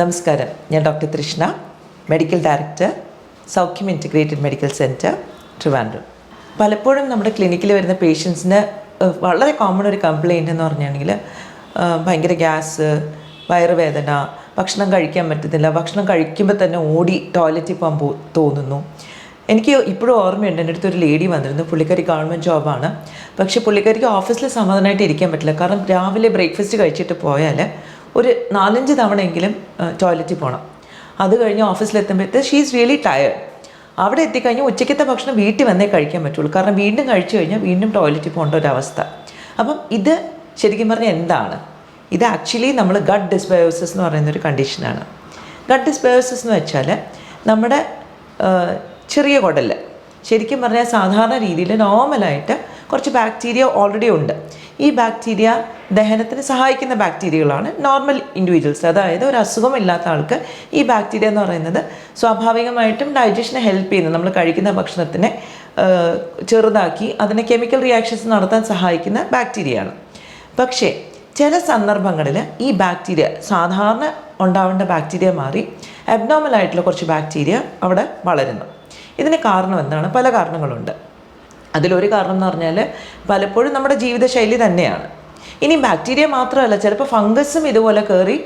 നമസ്കാരം. ഞാൻ doctor Trishna medical director Soukhyam integrated medical centre Trivandrum. പലപ്പോഴും നമ്മുടെ ക്ലിനിക്കിൽ വരുന്ന പേഷ്യൻസിന് വളരെ കോമൺ ഒരു കംപ്ലയിന്റ് എന്ന് പറഞ്ഞാണെങ്കിൽ ഭയങ്കര ഗ്യാസ് വയറുവേദന ഭക്ഷണം കഴിക്കാൻ പറ്റുന്നില്ല ഭക്ഷണം കഴിക്കുമ്പോൾ തന്നെ ഓടി ടോയ്ലറ്റിൽ പോകാൻ പോ തോന്നുന്നു. എനിക്ക് ഇപ്പോഴും ഓർമ്മയുണ്ട് എന്റെ അടുത്തൊരു ലേഡി വന്നിരുന്നു പുള്ളിക്കാരി ഗവൺമെന്റ് ജോബാണ് പക്ഷേ പുള്ളിക്കാരിക്ക് ഓഫീസിൽ സമാധാനമായിട്ട് ഇരിക്കാൻ പറ്റില്ല. കാരണം രാവിലെ ബ്രേക്ക്ഫാസ്റ്റ് കഴിച്ചിട്ട് പോയാൽ ഒരു നാലഞ്ച് തവണയെങ്കിലും ടോയ്ലറ്റിൽ പോകണം അത് കഴിഞ്ഞ് ഓഫീസിലെത്തുമ്പോഴത്തെ ഷീ ഈസ് റിയലി ടയേർഡ് അവിടെ എത്തിക്കഴിഞ്ഞാൽ ഉച്ചയ്ക്കത്തെ ഭക്ഷണം വീട്ടിൽ വന്നേ കഴിക്കാൻ പറ്റുള്ളൂ. കാരണം വീണ്ടും കഴിച്ചു കഴിഞ്ഞാൽ വീണ്ടും ടോയ്ലറ്റിൽ പോകേണ്ട ഒരു അവസ്ഥ. അപ്പം ഇത് ശരിക്കും പറഞ്ഞാൽ എന്താണ്? ഇത് ആക്ച്വലി നമ്മൾ ഗഡ് ഡിസ്ബയോസിസ് എന്ന് പറയുന്ന ഒരു കണ്ടീഷനാണ് ഗഡ് ഡിസ്ബയോസിസ് എന്ന് വെച്ചാൽ നമ്മുടെ ചെറിയ കുടൽ ശരിക്കും പറഞ്ഞാൽ സാധാരണ രീതിയിൽ നോർമലായിട്ട് കുറച്ച് ബാക്ടീരിയ ഓൾറെഡി ഉണ്ട്. ഈ ബാക്ടീരിയ ദഹനത്തിന് സഹായിക്കുന്ന ബാക്ടീരിയകളാണ് നോർമൽ ഇൻഡിവിജ്വൽസ് അതായത് ഒരു അസുഖമില്ലാത്ത ആൾക്ക് ഈ ബാക്ടീരിയ എന്ന് പറയുന്നത് സ്വാഭാവികമായിട്ടും ഡൈജഷനെ ഹെൽപ്പ് ചെയ്യുന്നു. നമ്മൾ കഴിക്കുന്ന ഭക്ഷണത്തിനെ ചെറുതാക്കി അതിനെ കെമിക്കൽ റിയാക്ഷൻസ് നടത്താൻ സഹായിക്കുന്ന ബാക്ടീരിയയാണ് പക്ഷേ ചില സന്ദർഭങ്ങളിൽ ഈ ബാക്ടീരിയ സാധാരണ ഉണ്ടാവേണ്ട ബാക്ടീരിയ മാറി അബ്നോർമൽ ആയിട്ടുള്ള കുറച്ച് ബാക്ടീരിയ അവിടെ വളരുന്നു. ഇതിന് കാരണം എന്താണ്? പല കാരണങ്ങളുണ്ട്. അതിലൊരു കാരണം എന്ന് പറഞ്ഞാൽ പലപ്പോഴും നമ്മുടെ ജീവിതശൈലി തന്നെയാണ്. ഇനി ബാക്ടീരിയ മാത്രമല്ല ചിലപ്പോൾ ഫംഗസും ഇതുപോലെ കയറി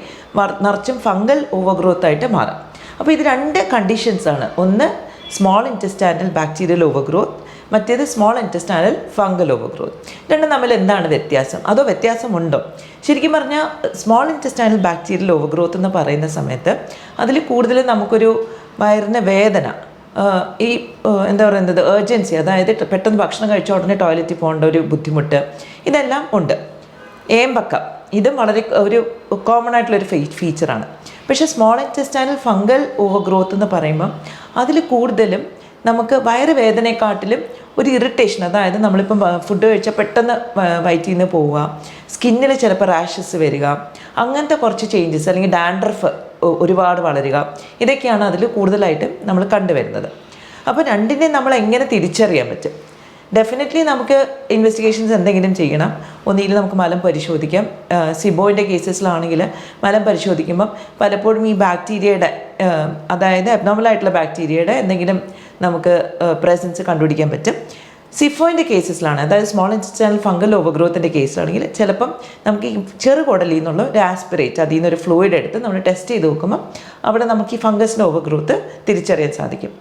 നിറച്ചും ഫംഗൽ ഓവർഗ്രോത്ത് ആയിട്ട് മാറാം. അപ്പോൾ ഇത് രണ്ട് കണ്ടീഷൻസാണ് ഒന്ന് സ്മോൾ ഇന്റസ്റ്റാനൽ ബാക്ടീരിയൽ ഓവർഗ്രോത്ത് മറ്റേത് സ്മോൾ ഇന്റസ്റ്റാനൽ ഫംഗൽ ഓവർഗ്രോത്ത് രണ്ടും തമ്മിൽ എന്താണ് വ്യത്യാസം? അതോ വ്യത്യാസമുണ്ടോ? ശരിക്കും പറഞ്ഞാൽ സ്മോൾ ഇന്റസ്റ്റാനൽ ബാക്ടീരിയൽ ഓവർഗ്രോത്ത് എന്ന് പറയുന്ന സമയത്ത് അതിൽ കൂടുതൽ നമുക്കൊരു വയറിന് വേദന ഈ എന്താ പറയുന്നത് ഏർജൻസി അതായത് പെട്ടെന്ന് ഭക്ഷണം കഴിച്ച ഉടനെ ടോയ്ലറ്റിൽ പോകേണ്ട ഒരു ബുദ്ധിമുട്ട് ഇതെല്ലാം ഉണ്ട്. ഏമ്പക്കം ഇതും വളരെ ഒരു കോമൺ ആയിട്ടുള്ളൊരു ഫീച്ചറാണ് പക്ഷേ small intestinal fungal over growth എന്ന് പറയുമ്പം അതിൽ കൂടുതലും നമുക്ക് വയറുവേദനയെക്കാട്ടിലും ഒരു ഇറിറ്റേഷൻ അതായത് നമ്മളിപ്പം ഫുഡ് കഴിച്ചാൽ പെട്ടെന്ന് വയറ്റിൽ നിന്ന് പോവുക സ്കിന്നിൽ ചിലപ്പോൾ റാഷസ് വരിക അങ്ങനത്തെ കുറച്ച് ചേഞ്ചസ് അല്ലെങ്കിൽ ഡാൻഡ്രഫ് ഒരുപാട് വളരുക. ഇതൊക്കെയാണ് അതിൽ കൂടുതലായിട്ട് നമ്മൾ കണ്ടുവരുന്നത്. അപ്പോൾ രണ്ടിനെ നമ്മൾ എങ്ങനെ തിരിച്ചറിയാൻ പറ്റും? ഡെഫിനറ്റ്ലി നമുക്ക് ഇൻവെസ്റ്റിഗേഷൻസ് എന്തെങ്കിലും ചെയ്യണം. ഒന്നുകിൽ നമുക്ക് മലം പരിശോധിക്കാം. സിബോയിന്റെ കേസസിലാണെങ്കിൽ മലം പരിശോധിക്കുമ്പം പലപ്പോഴും ഈ ബാക്ടീരിയയുടെ അതായത് അബ്നോമലായിട്ടുള്ള ബാക്ടീരിയയുടെ എന്തെങ്കിലും നമുക്ക് പ്രസൻസ് കണ്ടുപിടിക്കാൻ പറ്റും. സിഫോയിന്റെ കേസസിലാണ്. അതായത് സ്മോൾ ഇൻസ്റ്റൈനൽ ഫംഗൽ ഓവർഗ്രോത്തിന്റെ കേസിലാണെങ്കിൽ ചിലപ്പം നമുക്ക് ഈ ചെറുകുടലിൽ നിന്നുള്ള ഒരു ആസ്പിറേറ്റ് അതിൽ നിന്നൊരു ഫ്ലൂയിഡ് എടുത്ത് നമ്മൾ ടെസ്റ്റ് ചെയ്ത് നോക്കുമ്പോൾ അവിടെ നമുക്ക് ഈ ഫംഗസിന്റെ ഓവർഗ്രോത്ത് തിരിച്ചറിയാൻ സാധിക്കും.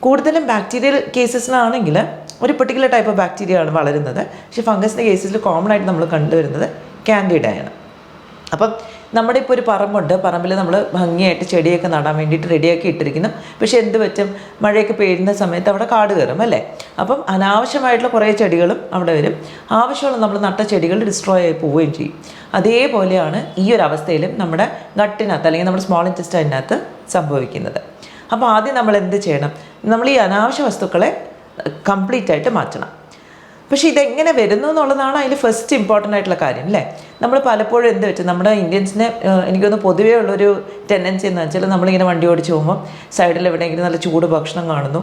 കൂടുതലും ബാക്ടീരിയൽ കേസസിലാണെങ്കിൽ ഒരു പെർട്ടിക്കുലർ ടൈപ്പ് ഓഫ് ബാക്ടീരിയ ആണ് വളരുന്നത്. പക്ഷേ ഫംഗസിന്റെ കേസസിൽ കോമൺ ആയിട്ട് നമ്മൾ കണ്ടുവരുന്നത് കാൻഡിഡയാണ് അപ്പം നമ്മുടെ ഇപ്പോൾ ഒരു പറമ്പുണ്ട്. പറമ്പിൽ നമ്മൾ ഭംഗിയായിട്ട് ചെടിയൊക്കെ നടാൻ വേണ്ടിയിട്ട് റെഡിയാക്കി ഇട്ടിരിക്കുന്നു. പക്ഷേ എന്ത് പറ്റും? മഴയൊക്കെ പെയ്യുന്ന സമയത്ത് അവിടെ കാട് കയറും അല്ലേ? അപ്പം അനാവശ്യമായിട്ടുള്ള കുറേ ചെടികളും അവിടെ വരും. ആവശ്യമുള്ള നമ്മൾ നട്ട ചെടികൾ ഡിസ്ട്രോയ് ആയി പോവുകയും ചെയ്യും. അതേപോലെയാണ് ഈ ഒരു അവസ്ഥയിലും നമ്മുടെ ഗട്ടിനകത്ത് അല്ലെങ്കിൽ നമ്മുടെ സ്മോൾ ഇന്റസ്റ്റൈനകത്ത് സംഭവിക്കുന്നത്. അപ്പോൾ ആദ്യം നമ്മൾ എന്ത് ചെയ്യണം? നമ്മൾ ഈ അനാവശ്യ വസ്തുക്കളെ കംപ്ലീറ്റ് ആയിട്ട് മാറ്റണം. പക്ഷേ ഇതെങ്ങനെ വരുന്നു എന്നുള്ളതാണ് അതിൽ ഫസ്റ്റ് ഇമ്പോർട്ടന്റ് ആയിട്ടുള്ള കാര്യം അല്ലേ നമ്മൾ പലപ്പോഴും എന്ത് വെച്ചാൽ നമ്മുടെ ഇന്ത്യൻസിനെ എനിക്കൊന്ന് പൊതുവേ ഉള്ളൊരു ടെൻഡൻസി എന്ന് വെച്ചാൽ നമ്മളിങ്ങനെ വണ്ടി ഓടിച്ച് പോകുമ്പോൾ സൈഡിൽ എവിടെയെങ്കിലും നല്ല ചൂട് ഭക്ഷണം കാണുന്നു.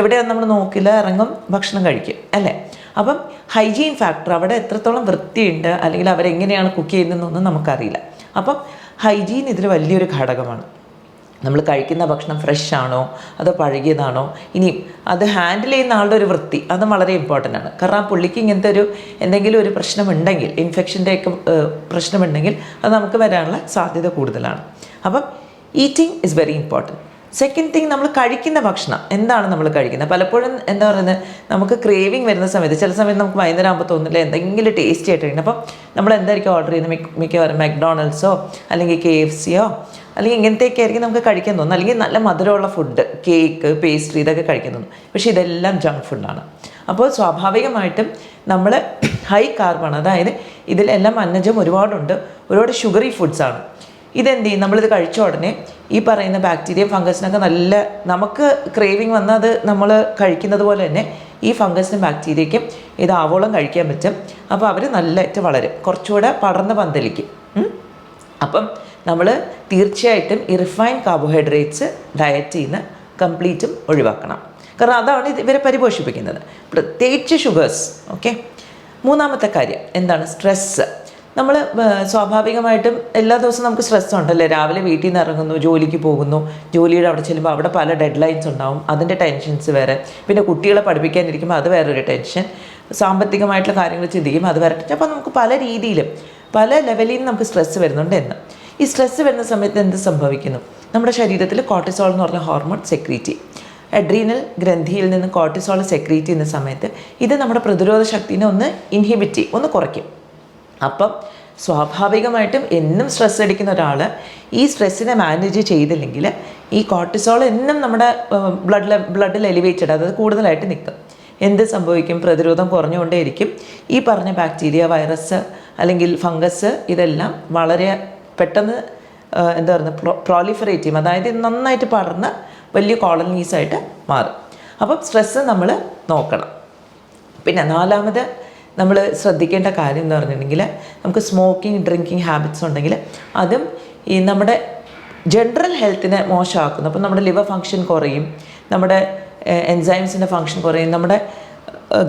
എവിടെയാണ് നമ്മൾ നോക്കില്ല ഇറങ്ങും ഭക്ഷണം കഴിക്കും അല്ലേ? അപ്പം ഹൈജീൻ ഫാക്ടർ അവിടെ എത്രത്തോളം വൃത്തിയുണ്ട് അല്ലെങ്കിൽ അവരെങ്ങനെയാണ് കുക്ക് ചെയ്യുന്നതെന്നൊന്നും നമുക്കറിയില്ല. അപ്പം ഹൈജീൻ ഇതിൽ വലിയൊരു ഘടകമാണ്. നമ്മൾ കഴിക്കുന്ന ഭക്ഷണം ഫ്രഷ് ആണോ? അതോ പഴകിയതാണോ? ഇനിയും അത് ഹാൻഡിൽ ചെയ്യുന്ന ആളുടെ ഒരു വൃത്തി അതും വളരെ ഇമ്പോർട്ടന്റ് ആണ്. കാരണം ആ പുള്ളിക്ക് ഇങ്ങനത്തെ ഒരു എന്തെങ്കിലും ഒരു പ്രശ്നമുണ്ടെങ്കിൽ ഇൻഫെക്ഷന്റെയൊക്കെ പ്രശ്നമുണ്ടെങ്കിൽ അത് നമുക്ക് വരാനുള്ള സാധ്യത കൂടുതലാണ്. അപ്പം eating is very important second thing നമ്മൾ കഴിക്കുന്ന ഭക്ഷണം. എന്താണ് നമ്മൾ കഴിക്കുന്നത്? പലപ്പോഴും എന്താ പറയുന്നത്? നമുക്ക് ക്രേവിങ് വരുന്ന സമയത്ത് ചില സമയത്ത് നമുക്ക് വൈകുന്നേരം ആകുമ്പോൾ തോന്നില്ല എന്തെങ്കിലും ടേസ്റ്റി ആയിട്ട് കഴിക്കണം. അപ്പം നമ്മൾ എന്തായിരിക്കും ഓർഡർ ചെയ്യുന്നത്? മിക്ക മിക്കവാറും മെക്ഡോണൾഡ്സോ അല്ലെങ്കിൽ കെ എഫ് സിയോ അല്ലെങ്കിൽ ഇങ്ങനത്തെയൊക്കെ ആയിരിക്കും നമുക്ക് കഴിക്കാൻ തോന്നുന്നത്. അല്ലെങ്കിൽ നല്ല മധുരമുള്ള ഫുഡ് കേക്ക് പേസ്ട്രി ഇതൊക്കെ കഴിക്കാൻ തോന്നും. പക്ഷേ ഇതെല്ലാം ജങ്ക് ഫുഡാണ് അപ്പോൾ സ്വാഭാവികമായിട്ടും നമ്മൾ ഹൈ കാർബാണ് അതായത് ഇതിലെല്ലാം അന്നജം ഒരുപാടുണ്ട്. ഒരുപാട് ഷുഗറി ഫുഡ്സാണ് ഇതെന്ത് ചെയ്യും? നമ്മളിത് കഴിച്ച ഉടനെ ഈ പറയുന്ന ബാക്ടീരിയ ഫംഗസിനൊക്കെ നല്ല നമുക്ക് ക്രേവിങ് വന്നാൽ അത് നമ്മൾ കഴിക്കുന്നത് പോലെ തന്നെ ഈ ഫംഗസിനും ബാക്ടീരിയയ്ക്കും ഇത് ആവോളം കഴിക്കാൻ പറ്റും. അപ്പോൾ അവർ നല്ലതായിട്ട് വളരും. കുറച്ചുകൂടെ പടർന്ന് പന്തലിക്കും. അപ്പം നമ്മൾ തീർച്ചയായിട്ടും ഈ കാർബോഹൈഡ്രേറ്റ്സ് ഡയറ്റ് ചെയ്യുന്ന കംപ്ലീറ്റും ഒഴിവാക്കണം. കാരണം അതാണ് ഇവരെ പരിപോഷിപ്പിക്കുന്നത്. പ്രത്യേകിച്ച് ഷുഗേഴ്സ് ഓക്കെ മൂന്നാമത്തെ കാര്യം എന്താണ്? സ്ട്രെസ്സ് നമ്മൾ സ്വാഭാവികമായിട്ടും എല്ലാ ദിവസവും നമുക്ക് സ്ട്രെസ് ഉണ്ടല്ലേ രാവിലെ വീട്ടിൽ നിന്ന് ഇറങ്ങുന്നു ജോലിക്ക് പോകുന്നു. ജോലിയുടെ അവിടെ ചെല്ലുമ്പോൾ അവിടെ പല ഡെഡ് ലൈൻസ് ഉണ്ടാവും. അതിന്റെ ടെൻഷൻസ് വേറെ. പിന്നെ കുട്ടികളെ പഠിപ്പിക്കാനിരിക്കുമ്പോൾ അത് വേറൊരു ടെൻഷൻ. സാമ്പത്തികമായിട്ടുള്ള കാര്യങ്ങൾ ചിന്തിക്കും അത് വേറെ ടെൻഷൻ. അപ്പോൾ നമുക്ക് പല രീതിയിലും പല ലെവലിൽ നിന്ന് നമുക്ക് സ്ട്രെസ് വരുന്നുണ്ട് എന്ന്. ഈ സ്ട്രെസ്സ് വരുന്ന സമയത്ത് എന്ത് സംഭവിക്കുന്നു? നമ്മുടെ ശരീരത്തിൽ കോർട്ടിസോൾ എന്ന് പറഞ്ഞ ഹോർമോൺ സെക്രീറ്റ്. അഡ്രീനൽ ഗ്രന്ഥിയിൽ നിന്ന് കോർട്ടിസോൾ സെക്രീറ്റ് ചെയ്യുന്ന സമയത്ത് ഇത് നമ്മുടെ പ്രതിരോധ ശക്തിനെ ഒന്ന് ഇൻഹിബിറ്റ് ഒന്ന് കുറയ്ക്കും. അപ്പം സ്വാഭാവികമായിട്ടും എന്നും സ്ട്രെസ് അടിക്കുന്ന ഒരാൾ ഈ സ്ട്രെസ്സിനെ മാനേജ് ചെയ്തില്ലെങ്കിൽ ഈ കോർട്ടിസോൾ എന്നും നമ്മുടെ ബ്ലഡ് ബ്ലഡിൽ എലിവേറ്റഡ് അതായത് കൂടുതലായിട്ട് നിൽക്കും. എന്ത് സംഭവിക്കും? പ്രതിരോധം കുറഞ്ഞുകൊണ്ടേയിരിക്കും. ഈ പറഞ്ഞ ബാക്ടീരിയ വൈറസ് അല്ലെങ്കിൽ ഫംഗസ് ഇതെല്ലാം വളരെ പെട്ടെന്ന് എന്താ പറയുക പ്രോലിഫറേറ്റ് ചെയ്യും. അതായത് നന്നായിട്ട് പടർന്ന് വലിയ കോളനീസായിട്ട് മാറും. അപ്പം സ്ട്രെസ്സ് നമ്മൾ നോക്കണം. പിന്നെ നാലാമത് നമ്മൾ ശ്രദ്ധിക്കേണ്ട കാര്യം എന്ന് പറഞ്ഞിട്ടുണ്ടെങ്കിൽ നമുക്ക് സ്മോക്കിംഗ് ഡ്രിങ്കിങ് ഹാബിറ്റ്സ് ഉണ്ടെങ്കിൽ അതും ഈ നമ്മുടെ ജനറൽ ഹെൽത്തിനെ മോശമാക്കുന്നു. അപ്പം നമ്മുടെ ലിവർ ഫങ്ഷൻ കുറയും നമ്മുടെ എൻസൈംസിന്റെ ഫങ്ഷൻ കുറയും നമ്മുടെ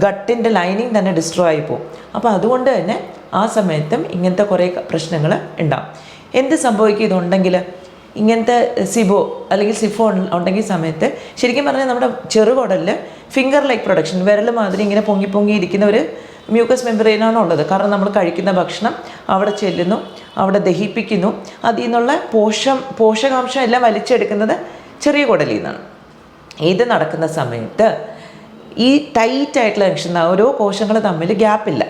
ഗട്ടിന്റെ ലൈനിങ് തന്നെ ഡിസ്ട്രോ ആയി പോകും. അപ്പോൾ അതുകൊണ്ട് തന്നെ ആ സമയത്തും ഇങ്ങനത്തെ കുറേ പ്രശ്നങ്ങൾ ഉണ്ടാവും. എന്ത് സംഭവിക്കും ഇതുണ്ടെങ്കിൽ? ഇങ്ങനത്തെ സിബോ അല്ലെങ്കിൽ സിഫോ ഉണ്ടെങ്കിൽ സമയത്ത് ശരിക്കും പറഞ്ഞാൽ നമ്മുടെ ചെറുകുടലിൽ ഫിംഗർ ലൈക്ക് പ്രൊഡക്ഷൻ വിരൽ മാതിരി ഇങ്ങനെ പൊങ്ങി പൊങ്ങി ഇരിക്കുന്ന ഒരു മ്യൂക്കസ് മെമ്പറൈനാണ് ഉള്ളത് കാരണം നമ്മൾ കഴിക്കുന്ന ഭക്ഷണം അവിടെ ചെല്ലുന്നു അവിടെ ദഹിപ്പിക്കുന്നു. അതിൽ നിന്നുള്ള പോഷം പോഷകാംശം എല്ലാം വലിച്ചെടുക്കുന്നത് ചെറിയ കുടലിൽ നിന്നാണ്. ഇത് നടക്കുന്ന സമയത്ത് ഈ ടൈറ്റ് ആയിട്ടുള്ള ഓരോ കോശങ്ങൾ തമ്മിൽ ഗ്യാപ്പില്ല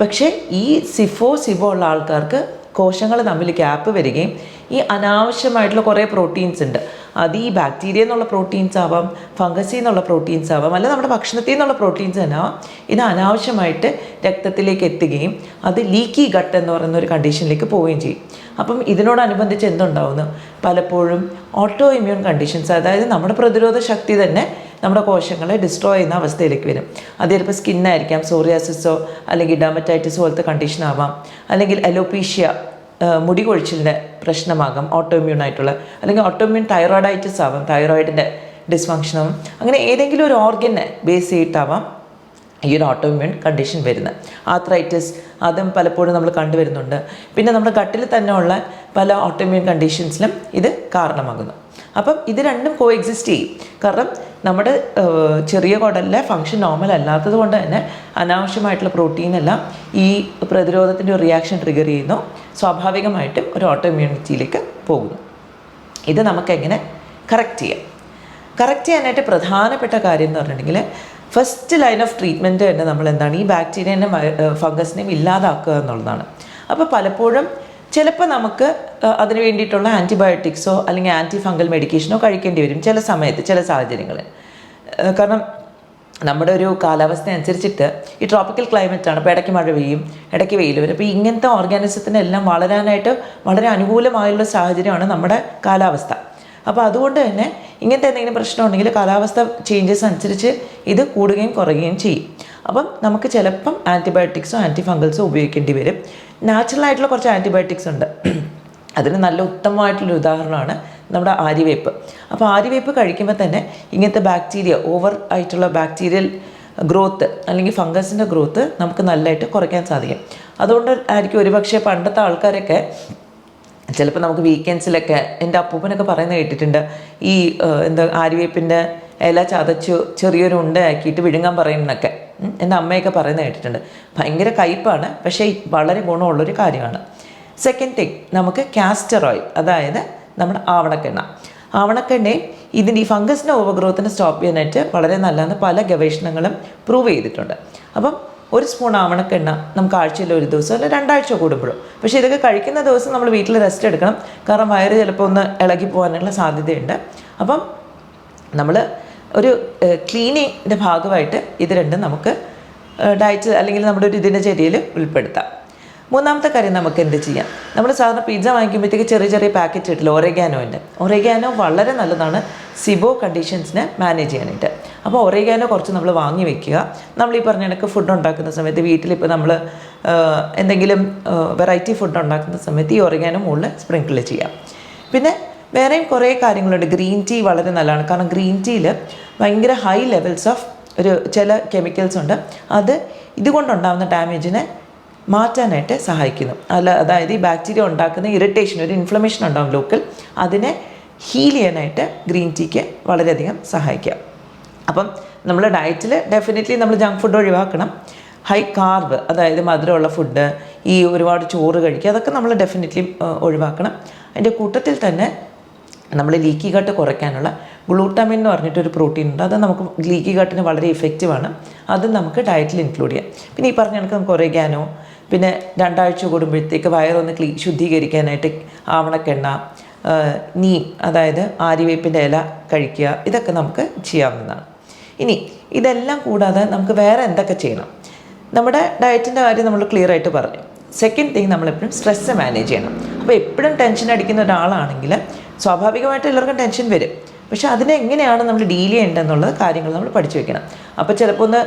പക്ഷേ ഈ സിഫോ സിബോ ഉള്ള ആൾക്കാർക്ക് കോശങ്ങൾ തമ്മിൽ ഗ്യാപ്പ് വരികയും ഈ അനാവശ്യമായിട്ടുള്ള കുറേ പ്രോട്ടീൻസ് ഉണ്ട്. അത് ഈ ബാക്ടീരിയ എന്നുള്ള പ്രോട്ടീൻസ് ആവാം ഫംഗസിൽ നിന്നുള്ള പ്രോട്ടീൻസ് ആവാം അല്ല നമ്മുടെ ഭക്ഷണത്തിൽ നിന്നുള്ള പ്രോട്ടീൻസ് തന്നെ ആവാം. ഇത് അനാവശ്യമായിട്ട് രക്തത്തിലേക്ക് എത്തുകയും അത് ലീക്കി ഗട്ട് എന്ന് പറയുന്ന ഒരു കണ്ടീഷനിലേക്ക് പോവുകയും ചെയ്യും. അപ്പം ഇതിനോടനുബന്ധിച്ച് എന്തുണ്ടാവുന്നു? പലപ്പോഴും ഓട്ടോ ഇമ്മ്യൂൺ കണ്ടീഷൻസ് അതായത് നമ്മുടെ പ്രതിരോധ ശക്തി തന്നെ നമ്മുടെ കോശങ്ങളെ ഡിസ്ട്രോയ് ചെയ്യുന്ന അവസ്ഥയിലേക്ക് വരും. അത് ചിലപ്പോൾ സ്കിന്നായിരിക്കാം സോറിയാസിസോ അല്ലെങ്കിൽ ഡാമറ്റൈറ്റിസ് പോലത്തെ കണ്ടീഷൻ ആവാം. അല്ലെങ്കിൽ അലോപീഷ്യ മുടി കൊഴിച്ചിലിന്റെ പ്രശ്നമാകാം ഓട്ടോമ്യൂൺ ആയിട്ടുള്ള. അല്ലെങ്കിൽ ഓട്ടോമ്യൂൺ തൈറോയിഡൈറ്റിസ് ആവാം തൈറോയിഡിന്റെ ഡിസ്ഫങ്ഷനും അങ്ങനെ ഏതെങ്കിലും ഒരു ഓർഗനെ ബേസ് ചെയ്തിട്ടാവാം ഈ ഒരു ഓട്ടോമ്യൂൺ കണ്ടീഷൻ വരുന്നത്. ആത്രൈറ്റിസ് അതും പലപ്പോഴും നമ്മൾ കണ്ടുവരുന്നുണ്ട്. പിന്നെ നമ്മുടെ ഗട്ടിൽ തന്നെ ഉള്ള പല ഓട്ടോമ്യൂൺ കണ്ടീഷൻസിലും ഇത് കാരണമാകുന്നു. അപ്പം ഇത് രണ്ടും കോ എക്സിസ്റ്റ് ചെയ്യും. കാരണം നമ്മുടെ ചെറിയ കുടലിലെ ഫങ്ഷൻ നോർമൽ അല്ലാത്തത് കൊണ്ട് തന്നെ അനാവശ്യമായിട്ടുള്ള പ്രോട്ടീൻ എല്ലാം ഈ പ്രതിരോധത്തിന്റെ ഒരു റിയാക്ഷൻ ട്രിഗർ ചെയ്യുന്നു. സ്വാഭാവികമായിട്ടും ഒരു ഓട്ടോമ്യൂണിറ്റിയിലേക്ക് പോകുന്നു. ഇത് നമുക്കെങ്ങനെ കറക്റ്റ് ചെയ്യാം? കറക്റ്റ് ചെയ്യാനായിട്ട് പ്രധാനപ്പെട്ട കാര്യം എന്ന് പറഞ്ഞിട്ടുണ്ടെങ്കിൽ ഫസ്റ്റ് ലൈൻ ഓഫ് ട്രീറ്റ്മെന്റ് തന്നെ നമ്മൾ എന്താണ് ഈ ബാക്ടീരിയനെയും ഫംഗസിനെയും ഇല്ലാതാക്കുക എന്നുള്ളതാണ്. അപ്പോൾ പലപ്പോഴും ചിലപ്പോൾ നമുക്ക് അതിന് വേണ്ടിയിട്ടുള്ള ആന്റിബയോട്ടിക്സോ അല്ലെങ്കിൽ ആന്റി ഫംഗൽ മെഡിക്കേഷനോ കഴിക്കേണ്ടി വരും ചില സമയത്ത് ചില സാഹചര്യങ്ങളിൽ. കാരണം നമ്മുടെ ഒരു കാലാവസ്ഥ അനുസരിച്ചിട്ട് ഈ ട്രോപ്പിക്കൽ ക്ലൈമറ്റ് ആണ്. ഇപ്പോൾ ഇടയ്ക്ക് മഴ പെയ്യും ഇടയ്ക്ക് വെയിൽ വരും. അപ്പോൾ ഇങ്ങനത്തെ ഓർഗാനിസത്തിനെല്ലാം വളരാനായിട്ട് വളരെ അനുകൂലമായുള്ള സാഹചര്യമാണ് നമ്മുടെ കാലാവസ്ഥ. അപ്പോൾ അതുകൊണ്ട് തന്നെ ഇങ്ങനത്തെ എന്തെങ്കിലും പ്രശ്നം ഉണ്ടെങ്കിൽ കാലാവസ്ഥ ചേഞ്ചസ് അനുസരിച്ച് ഇത് കൂടുകയും കുറയുകയും ചെയ്യും. അപ്പം നമുക്ക് ചിലപ്പം ആന്റിബയോട്ടിക്സോ ആന്റി ഫംഗൽസോ ഉപയോഗിക്കേണ്ടി വരും. നാച്ചുറൽ ആയിട്ടുള്ള കുറച്ച് ആന്റിബയോട്ടിക്സ് ഉണ്ട്. അതിന് നല്ല ഉത്തമമായിട്ടുള്ള ഉദാഹരണമാണ് നമ്മുടെ ആര്യവേപ്പ്. അപ്പോൾ ആര്യവേപ്പ് കഴിക്കുമ്പോൾ തന്നെ ഇങ്ങനത്തെ ബാക്ടീരിയ ഓവർ ആയിട്ടുള്ള ബാക്ടീരിയൽ ഗ്രോത്ത് അല്ലെങ്കിൽ ഫംഗസിന്റെ ഗ്രോത്ത് നമുക്ക് നല്ലതായിട്ട് കുറയ്ക്കാൻ സാധിക്കും. അതുകൊണ്ട് ആയിരിക്കും ഒരുപക്ഷെ പണ്ടത്തെ ആൾക്കാരൊക്കെ ചിലപ്പോൾ നമുക്ക് വീക്കെൻഡ്സിലൊക്കെ എന്റെ അപ്പൂപ്പനൊക്കെ പറയുന്നത് കേട്ടിട്ടുണ്ട്. ഈ എന്താ ആര്യവേപ്പിന്റെ ഇല ചതച്ചു ചെറിയൊരു ഉണ്ടയാക്കിയിട്ട് വിഴുങ്ങാൻ പറയുന്നൊക്കെ. എന്റെ അമ്മയൊക്കെ പറയുന്നത് കേട്ടിട്ടുണ്ട്. ഭയങ്കര കയ്പാണ് പക്ഷേ വളരെ ഗുണമുള്ളൊരു കാര്യമാണ്. സെക്കൻഡ് തിങ് നമുക്ക് കാസ്റ്റർ ഓയിൽ അതായത് നമ്മുടെ ആവണക്കെണ്ണ. ആവണക്കെണ്ണയും ഇതിന്റെ ഈ ഫംഗസിന്റെ ഓവർഗ്രോത്തിനെ സ്റ്റോപ്പ് ചെയ്യാനായിട്ട് വളരെ നല്ലതെന്ന് പല ഗവേഷണങ്ങളും പ്രൂവ് ചെയ്തിട്ടുണ്ട്. അപ്പം ഒരു സ്പൂൺ ആവണക്കെണ്ണ നമുക്ക് ആഴ്ചയിൽ ഒരു ദിവസം അല്ലെങ്കിൽ രണ്ടാഴ്ച കൂടുമ്പോഴും. പക്ഷേ ഇതൊക്കെ കഴിക്കുന്ന ദിവസം നമ്മൾ വീട്ടിൽ റെസ്റ്റ് എടുക്കണം. കാരണം വയറ് ചിലപ്പോൾ ഒന്ന് ഇളകി പോകാനുള്ള സാധ്യതയുണ്ട്. അപ്പം നമ്മൾ ഒരു ക്ലീനിങ്ങിന്റെ ഭാഗമായിട്ട് ഇത് രണ്ടും നമുക്ക് ഡയറ്റ് അല്ലെങ്കിൽ നമ്മുടെ ഒരു ദിനചര്യയിൽ ഉൾപ്പെടുത്താം. മൂന്നാമത്തെ കാര്യം നമുക്ക് എന്ത് ചെയ്യാം? നമ്മൾ സാധാരണ പിസ്സ വാങ്ങിക്കുമ്പോഴത്തേക്ക് ചെറിയ ചെറിയ പാക്കറ്റ് കിട്ടില്ല ഒരേഗാനോന്റെ ഒരേഗാനോ വളരെ നല്ലതാണ് സിബോ കണ്ടീഷൻസിനെ മാനേജ് ചെയ്യാനായിട്ട്. അപ്പോൾ ഒരേഗാനോ കുറച്ച് നമ്മൾ വാങ്ങി വെക്കുക. നമ്മൾ ഈ പറഞ്ഞ കണക്ക് ഫുഡ് ഉണ്ടാക്കുന്ന സമയത്ത് വീട്ടിലിപ്പോൾ നമ്മൾ എന്തെങ്കിലും വെറൈറ്റി ഫുഡ് ഉണ്ടാക്കുന്ന സമയത്ത് ഈ ഒരേഗാനോ മുകളിൽ സ്പ്രിങ്കിൾ ചെയ്യാം. പിന്നെ വേറെയും കുറേ കാര്യങ്ങളുണ്ട്. ഗ്രീൻ ടീ വളരെ നല്ലതാണ്. കാരണം ഗ്രീൻ ടീയിൽ ഭയങ്കര ഹൈ ലെവൽസ് ഓഫ് ഒരു ചില കെമിക്കൽസ് ഉണ്ട്. അത് ഇതുകൊണ്ടുണ്ടാകുന്ന ഡാമേജിനെ മാറ്റാനായിട്ട് സഹായിക്കുന്നു. അല്ല അതായത് ഈ ബാക്ടീരിയ ഉണ്ടാക്കുന്ന ഇറിറ്റേഷൻ ഒരു ഇൻഫ്ലമേഷൻ ഉണ്ടാവും ലോക്കൽ അതിനെ ഹീൽ ചെയ്യാനായിട്ട് ഗ്രീൻ ടീക്ക് വളരെയധികം സഹായിക്കാം. അപ്പം നമ്മൾ ഡയറ്റിൽ ഡെഫിനറ്റ്ലി നമ്മൾ ജങ്ക് ഫുഡ് ഒഴിവാക്കണം. ഹൈ കാർബ് അതായത് മധുരമുള്ള ഫുഡ് ഈ ഒരുപാട് ചോറ് കഴിക്കുക അതൊക്കെ നമ്മൾ ഡെഫിനറ്റ്ലി ഒഴിവാക്കണം. അതിന്റെ കൂട്ടത്തിൽ തന്നെ നമ്മൾ ലീക്കി ഗട്ട് കുറയ്ക്കാനുള്ള ഗ്ലൂട്ടാമിൻ എന്ന് പറഞ്ഞിട്ടൊരു പ്രോട്ടീൻ ഉണ്ട്. അത് നമുക്ക് ലീക്കി ഗട്ടിന് വളരെ ഇഫക്റ്റീവാണ് അത് നമുക്ക് ഡയറ്റിൽ ഇൻക്ലൂഡ് ചെയ്യാം. പിന്നെ ഈ പറഞ്ഞ കണക്ക് നമുക്ക് ഒരേഗാനോ പിന്നെ രണ്ടാഴ്ച കൂടുമ്പോഴത്തേക്ക് വയറൊന്ന് ക്ലീ ശുദ്ധീകരിക്കാനായിട്ട് ആവണക്കെണ്ണ നീ അതായത് ആര്യവേപ്പിന്റെ ഇല കഴിക്കുക ഇതൊക്കെ നമുക്ക് ചെയ്യാവുന്നതാണ്. ഇനി ഇതെല്ലാം കൂടാതെ നമുക്ക് വേറെ എന്തൊക്കെ ചെയ്യണം? നമ്മുടെ ഡയറ്റിന്റെ കാര്യം നമ്മൾ ക്ലിയർ ആയിട്ട് പറഞ്ഞു. സെക്കൻഡ് തിങ് നമ്മളെപ്പോഴും സ്ട്രെസ്സ് മാനേജ് ചെയ്യണം. അപ്പോൾ എപ്പോഴും ടെൻഷൻ അടിക്കുന്ന ഒരാളാണെങ്കിൽ സ്വാഭാവികമായിട്ട് എല്ലാവർക്കും ടെൻഷൻ വരും. പക്ഷേ അതിനെ എങ്ങനെയാണ് നമ്മൾ ഡീൽ ചെയ്യേണ്ടതെന്നുള്ള കാര്യങ്ങൾ നമ്മൾ പഠിച്ചു വെക്കണം. അപ്പോൾ ചിലപ്പോൾ ഒന്ന്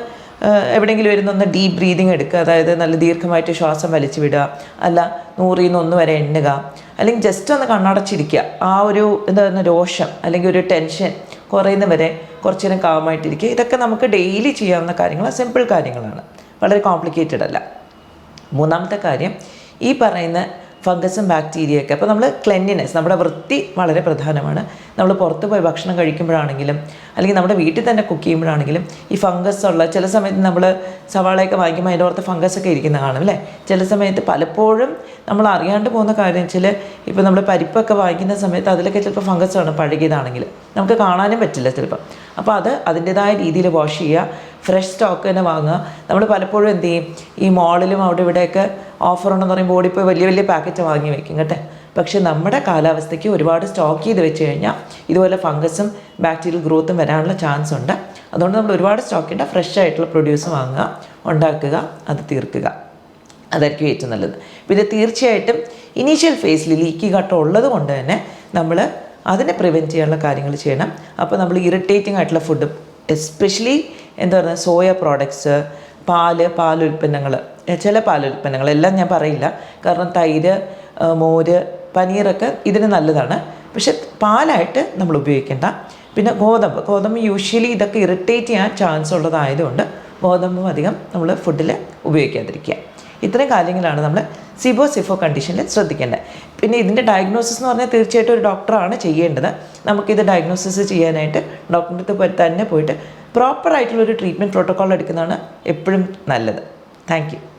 എവിടെയെങ്കിലും വരുന്ന ഒന്ന് ഡീപ്പ് ബ്രീതിങ് എടുക്കുക. അതായത് നല്ല ദീർഘമായിട്ട് ശ്വാസം വലിച്ചു വിടുക. അല്ല നൂറിൽ നിന്ന് ഒന്ന് വരെ എണ്ണുക. അല്ലെങ്കിൽ ജസ്റ്റ് ഒന്ന് കണ്ണടച്ചിരിക്കുക. ആ ഒരു എന്താ പറയുക രോഷം അല്ലെങ്കിൽ ഒരു ടെൻഷൻ കുറയുന്ന വരെ കുറച്ചു നേരം കാമായിട്ടിരിക്കുക. ഇതൊക്കെ നമുക്ക് ഡെയിലി ചെയ്യാവുന്ന കാര്യങ്ങൾ സിമ്പിൾ കാര്യങ്ങളാണ്. വളരെ കോംപ്ലിക്കേറ്റഡ് അല്ല. മൂന്നാമത്തെ കാര്യം ഈ പറയുന്ന ഫംഗസും ബാക്ടീരിയയൊക്കെ. അപ്പോൾ നമ്മൾ ക്ലെൻലിനെസ് നമ്മുടെ വൃത്തി വളരെ പ്രധാനമാണ്. നമ്മൾ പുറത്ത് പോയി ഭക്ഷണം കഴിക്കുമ്പോഴാണെങ്കിലും അല്ലെങ്കിൽ നമ്മുടെ വീട്ടിൽ തന്നെ കുക്ക് ചെയ്യുമ്പോഴാണെങ്കിലും ഈ ഫംഗസ് ഉള്ള ചില സമയത്ത് നമ്മൾ സവാളയൊക്കെ വാങ്ങിക്കുമ്പോൾ അതിന്റെ പുറത്ത് ഫംഗസ് ഒക്കെ ഇരിക്കുന്ന കാണും അല്ലേ? ചില സമയത്ത് പലപ്പോഴും നമ്മൾ അറിയാണ്ട് പോകുന്ന കാര്യം വെച്ചാൽ ഇപ്പോൾ നമ്മൾ പരിപ്പൊക്കെ വാങ്ങിക്കുന്ന സമയത്ത് അതിലൊക്കെ ചിലപ്പോൾ ഫംഗസ് ആണ് പഴകിയതാണെങ്കിൽ നമുക്ക് കാണാനും പറ്റില്ല ചിലപ്പോൾ അപ്പോൾ അത് അതിന്റെതായ രീതിയിൽ വാഷ് ചെയ്യുക. ഫ്രഷ് സ്റ്റോക്ക് തന്നെ വാങ്ങുക. നമ്മൾ പലപ്പോഴും എന്ത് ചെയ്യും? ഈ മോളിലും അവിടെ ഇവിടെയൊക്കെ ഓഫർ ഉണ്ടെന്ന് പറയുമ്പോൾ ഓടിപ്പോയി വലിയ വലിയ പാക്കറ്റ് വാങ്ങി വെക്കും കേട്ടെ. പക്ഷെ നമ്മുടെ കാലാവസ്ഥയ്ക്ക് ഒരുപാട് സ്റ്റോക്ക് ചെയ്ത് വെച്ച് കഴിഞ്ഞാൽ ഇതുപോലെ ഫംഗസും ബാക്ടീരിയൽ ഗ്രോത്തും വരാനുള്ള ചാൻസ് ഉണ്ട്. അതുകൊണ്ട് നമ്മൾ ഒരുപാട് സ്റ്റോക്ക് ഉണ്ട് ഫ്രഷ് ആയിട്ടുള്ള പ്രൊഡ്യൂസ് വാങ്ങുക ഉണ്ടാക്കുക അത് തീർക്കുക. അതായിരിക്കും ഏറ്റവും നല്ലത്. പിന്നെ തീർച്ചയായിട്ടും ഇനീഷ്യൽ ഫേസിൽ ലീക്കി ഘട്ടം ഉള്ളത് കൊണ്ട് തന്നെ നമ്മൾ അതിനെ പ്രിവെന്റ് ചെയ്യാനുള്ള കാര്യങ്ങൾ ചെയ്യണം. അപ്പോൾ നമ്മൾ ഇറിറ്റേറ്റിംഗ് ആയിട്ടുള്ള ഫുഡ് എസ്പെഷ്യലി എന്താ പറയുക സോയ പ്രോഡക്ട്സ് പാൽ പാലുൽപ്പന്നങ്ങൾ ചില പാലുൽപ്പന്നങ്ങൾ എല്ലാം ഞാൻ പറയില്ല. കാരണം തൈര് മോര് പനീറൊക്കെ ഇതിന് നല്ലതാണ്. പക്ഷെ പാലായിട്ട് നമ്മൾ ഉപയോഗിക്കേണ്ട. പിന്നെ ഗോതമ്പ് ഗോതമ്പ് യൂഷ്വലി ഇതൊക്കെ ഇറിറ്റേറ്റ് ചെയ്യാൻ ചാൻസ് ഉള്ളതായതുകൊണ്ട് ഗോതമ്പും അധികം നമ്മൾ ഫുഡിൽ ഉപയോഗിക്കാതിരിക്കുക. ഇത്രയും കാര്യങ്ങളാണ് നമ്മൾ സിബോ സിഫോ കണ്ടീഷനിൽ ശ്രദ്ധിക്കേണ്ടത്. പിന്നെ ഇതിന്റെ ഡയഗ്നോസിസ് എന്ന് പറഞ്ഞാൽ തീർച്ചയായിട്ടും ഒരു ഡോക്ടറാണ് ചെയ്യേണ്ടത്. നമുക്കിത് ഡയഗ്നോസിസ് ചെയ്യാനായിട്ട് ഡോക്ടറിന്റെ അടുത്ത് തന്നെ പോയിട്ട് പ്രോപ്പറായിട്ടുള്ളൊരു ട്രീറ്റ്മെന്റ് പ്രോട്ടോക്കോൾ എടുക്കുന്നതാണ് എപ്പോഴും നല്ലത്. താങ്ക്